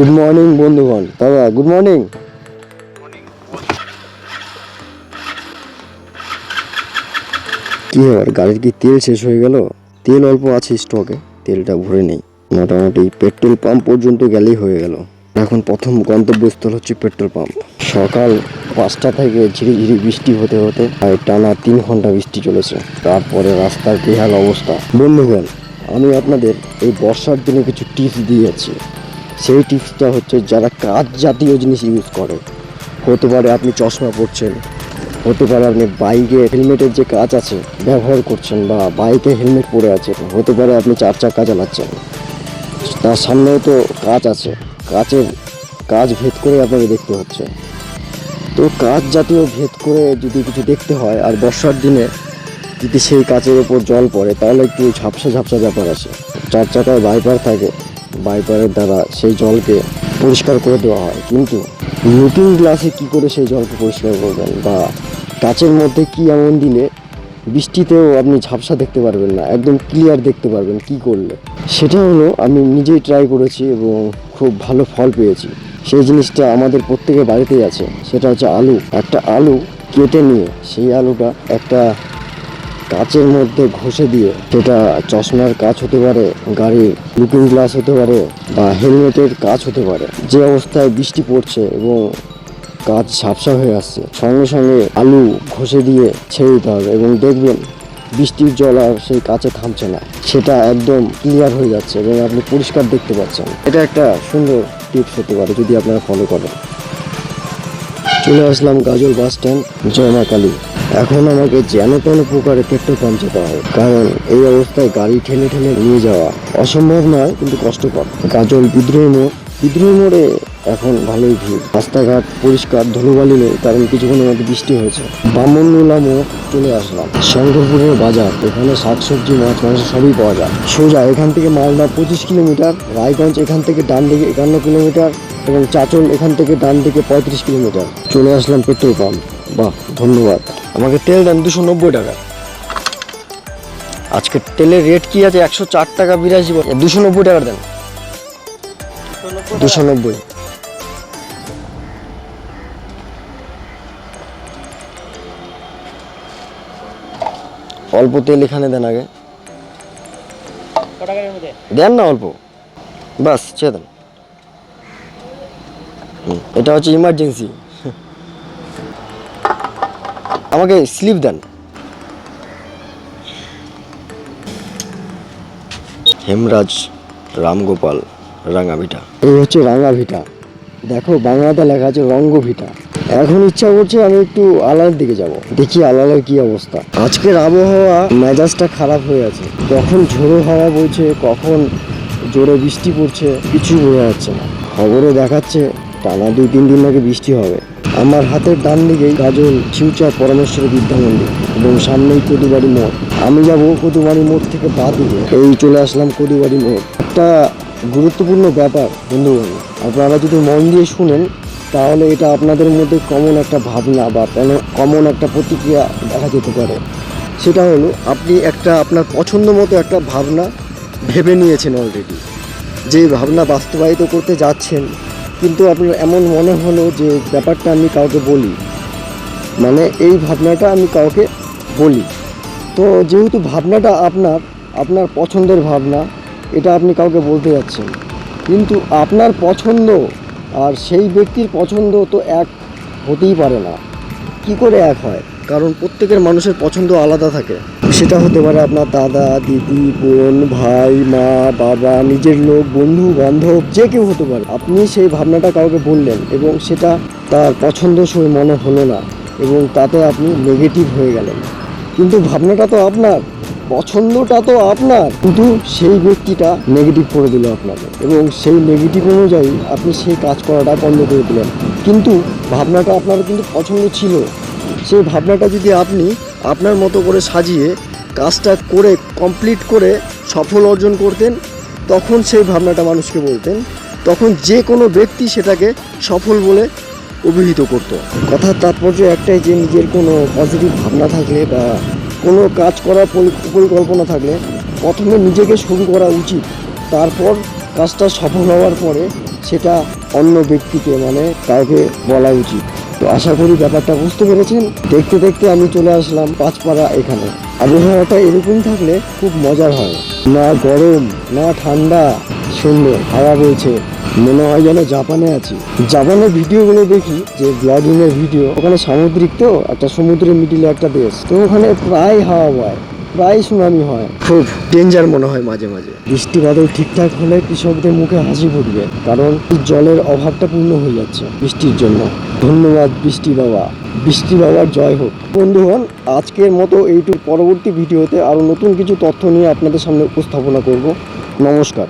Good morning বন্ধুগণ। দাদা good morning কি ব্যাপার, গাড়ির কি তেল শেষ হয়ে গেল? তেল অল্প আছে স্টকে তেলটা ভরে নেই। মোটামুটি পেট্রোল পাম্প পর্যন্ত গেলেই হয়ে গেল। এখন প্রথম গন্তব্যস্থল হচ্ছে পেট্রোল পাম্প সকাল পাঁচটা থেকে ঝিরি ঝিরি বৃষ্টি হতে হতে আর টানা তিন ঘণ্টা বৃষ্টি চলেছে। তারপরে রাস্তার বেহাল অবস্থা। বন্ধুগণ, আমি আপনাদের এই বর্ষার দিনে কিছু টিপস দিয়ে যাচ্ছি। সেই টিপসটা হচ্ছে যারা কাজ জাতীয় জিনিস ইউজ করে। হতে পারে আপনি চশমা পরছেন, হতে পারে আপনি বাইকে হেলমেটের যে কাজ আছে, ব্যবহার করছেন বা বাইকে হেলমেট পরে আছে হতে পারে আপনি চার চাকা চালাচ্ছেন। তার সামনেও তো কাজ আছে কাচের কাজ ভেদ করে আপনাকে দেখতে হচ্ছে। তো কাজ জাতীয় ভেদ করে যদি কিছু দেখতে হয় আর বর্ষার দিনে যদি সেই কাচের ওপর জল পড়ে, তাহলে একটু ঝাপসা ঝাপসা ব্যাপার আছে। চার চাকায় বাইপার থাকে বাইপারের দ্বারা সেই জলকে পরিষ্কার করে দেওয়া হয়। কিন্তু লুকিং গ্লাসে কি করে সেই জলকে পরিষ্কার করবেন বা কাচের মধ্যে কি এমন দিলে বৃষ্টিতেও আপনি ঝাপসা দেখতে পারবেন না, একদম ক্লিয়ার দেখতে পারবেন কি করলে? সেটা হলো আমি নিজেই ট্রাই করেছি এবং খুব ভালো ফল পেয়েছি। সেই জিনিসটা আমাদের প্রত্যেকের বাড়িতেই আছে, সেটা হচ্ছে আলু। একটা আলু কেটে নিয়ে সেই আলুটা একটা কাচের মধ্যে ঘষে দিয়ে সেটা চশমার কাজ হতে পারে, গাড়ির লুকিং গ্লাস হতে পারে বা হেলমেটের কাজ হতে পারে। যে অবস্থায় বৃষ্টি পড়ছে এবং কাজ ঝাপসা হয়ে আসছে, সঙ্গে সঙ্গে আলু ঘষে দিয়ে ছেড়ে দিতে হবে এবং দেখবেন বৃষ্টির জল আর সেই কাছে থামছে না। সেটা একদম ক্লিয়ার হয়ে যাচ্ছে এবং আপনি পরিষ্কার দেখতে পাচ্ছেন। এটা একটা সুন্দর টিপস হতে পারে যদি আপনারা ফলো করেন। চলে আসলাম গাজল বাস স্ট্যান্ড জয় কালী। এখন আমাকে যেন তেন প্রকারে পাম্প যেতে হয়। কারণ এই অবস্থায় গাড়ি ঠেলে ঠেলে নিয়ে যাওয়া অসম্ভব নয়, কিন্তু কষ্টকর। গাজল বিদ্রোহী মোড়। বিদ্রোহী মোড়ে এখন ভালোই ভিড়। রাস্তাঘাট পরিষ্কার, ধুলোবালি নেই, কারণ কিছুক্ষণের মধ্যে বৃষ্টি হয়েছে। বামননুলা মোড় চলে আসলাম। শঙ্করপুরের বাজার, এখানে শাকসবজি, মাছ, মাংস সবই পাওয়া যায়। সোজা এখান থেকে মালদা পঁচিশ কিলোমিটার, রায়গঞ্জ এখান থেকে ডান দিকে একান্ন কিলোমিটার এবং চাচল এখান থেকে ডান দিকে পঁয়ত্রিশ কিলোমিটার। চলে আসলাম পেট্রোল পাম্প। বাহ, ধন্যবাদ। আমাকে তেল দেন দুশো নব্বই টাকা। আজকে তেলের রেট কি আছে? একশো চার টাকা বিরাশি দুশো নব্বই টাকা দেন। দুশো নব্বই। অল্প তেল এখানে দেন আগে। দেন না অল্প? বাস, ছেড়ে দেন। এটা হচ্ছে ইমার্জেন্সি আমাকে স্লিপ দেন। হেমরাজ রামগোপাল রাঙাভিটা। এই হচ্ছে রাঙাভিটা। দেখো, বাংলাতে লেখা আছে রঙ্গভিটা। এখন ইচ্ছা করছে আমি একটু আলার দিকে যাব। দেখি আলালের কি অবস্থা। আজকের আবহাওয়া মেজাজটা খারাপ হয়ে আছে। কখন ঝোড়ো হাওয়া বইছে, কখন জোরে বৃষ্টি পড়ছে, কিছু বোঝা যাচ্ছে না। খবরে দেখাচ্ছে, টানা দুই তিন দিন নাকি বৃষ্টি হবে। আমার হাতের ডান দিকেই গাজল ফিউচার পরমেশ্বরী বিদ্যা মন্দির এবং সামনেই কদুবাড়ি মোড়। আমি যাব কদুবাড়ি মোড় থেকে পা দিকে এই চলে আসলাম কদুবাড়ি মোড়। একটা গুরুত্বপূর্ণ ব্যাপার, বন্ধুগণ, আপনারা যদি মন দিয়ে শুনেন, তাহলে এটা আপনাদের মধ্যে কমন একটা ভাবনা বা কমন একটা প্রতিক্রিয়া দেখা যেতে পারে। সেটা হলো, আপনি একটা আপনার পছন্দ মতো একটা ভাবনা ভেবে নিয়েছেন অলরেডি যে ভাবনা বাস্তবায়িত করতে যাচ্ছেন কিন্তু আপনার এমন মনে হলো যে ব্যাপারটা আমি কাউকে বলি। মানে এই ভাবনাটা আমি কাউকে বলি। তো যেহেতু ভাবনাটা আপনার আপনার পছন্দের ভাবনা, এটা আপনি কাউকে বলতে যাচ্ছেন। কিন্তু আপনার পছন্দ আর সেই ব্যক্তির পছন্দ তো এক হতেই পারে না। কি করে এক হয়? কারণ প্রত্যেকের মানুষের পছন্দ আলাদা থাকে। সেটা হতে পারে আপনার দাদা, দিদি, বোন, ভাই, মা, বাবা, নিজের লোক, বন্ধু, বান্ধব, যে কেউ হতে পারে। আপনি সেই ভাবনাটা কাউকে বললেন এবং সেটা তার পছন্দসই মনে হলো না এবং তাতে আপনি নেগেটিভ হয়ে গেলেন। কিন্তু ভাবনাটা তো আপনার, পছন্দটা তো আপনার। কিন্তু সেই ব্যক্তিটা নেগেটিভ করে দিল আপনাকে এবং সেই নেগেটিভ অনুযায়ী আপনি সেই কাজ করাটা বন্ধ করে দিলেন। কিন্তু ভাবনাটা আপনার কিন্তু পছন্দ ছিল। সেই ভাবনাটা যদি আপনি আপনার মতো করে সাজিয়ে কাজটা করে কমপ্লিট করে সফল অর্জন করতেন, তখন সেই ভাবনাটা মানুষকে বলতেন, তখন যে কোনো ব্যক্তি সেটাকে সফল বলে অভিহিত করত। কথার তাৎপর্য একটাই যে নিজের কোনো পজিটিভ ভাবনা থাকলে বা কোনো কাজ করার পরি- পরিকল্পনা থাকলে প্রথমে নিজেকে শুরু করা উচিত। তারপর কাজটা সফল হওয়ার পরে সেটা অন্য ব্যক্তিকে মানে কাউকে বলা উচিত। তো আশা করি ব্যাপারটা বুঝতে পেরেছেন। দেখতে দেখতে আমি চলে আসলাম পাঁচপাড়া এখানে। আবহাওয়াটা এরকম থাকলে খুব মজার হয়। না গরম, না ঠান্ডা সুন্দর হাওয়া বইছে। মনে হয় যেন জাপানে আছি। জাপানের ভিডিওগুলো দেখি, যে ব্লগিং এর ভিডিও, ওখানে সামুদ্রিক তো, একটা সমুদ্রের মিডিলে একটা দেশ। তো ওখানে প্রায় হাওয়া বয়। প্রায় সুনামি হয়। খুব ডেঞ্জার মনে হয় মাঝে মাঝে। বৃষ্টি বাদল ঠিকঠাক হলে কৃষকদের মুখে হাসি ফুটবে কারণ জলের অভাবটা পূর্ণ হয়ে যাচ্ছে বৃষ্টির জন্য। ধন্যবাদ বৃষ্টি বাবা। বৃষ্টি বাবার জয় হোক। বন্ধুগণ আজকের মতো এইটুর পরবর্তী ভিডিওতে আরও নতুন কিছু তথ্য নিয়ে আপনাদের সামনে উপস্থাপনা করব। নমস্কার।